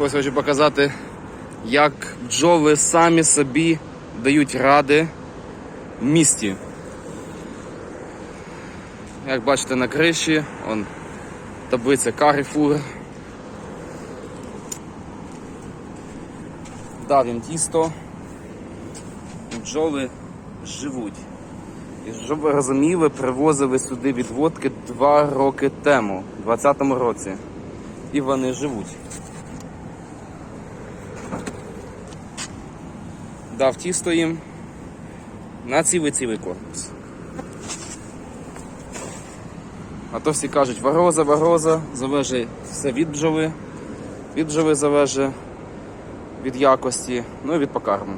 Ось хочу показати, як бджоли самі собі дають ради в місті. Як бачите на криші, он таблиця Carrefour. Дав їм тісто. Бджоли живуть. Щоб ви розуміли, привозили сюди відводки два роки тому, у 2020 році. І вони живуть. Дав тісто їм на цілий цілий корпус. А то всі кажуть, вароза, вароза, залежить все від бджоли, від бджоли залежить від якості, ну і від покарму.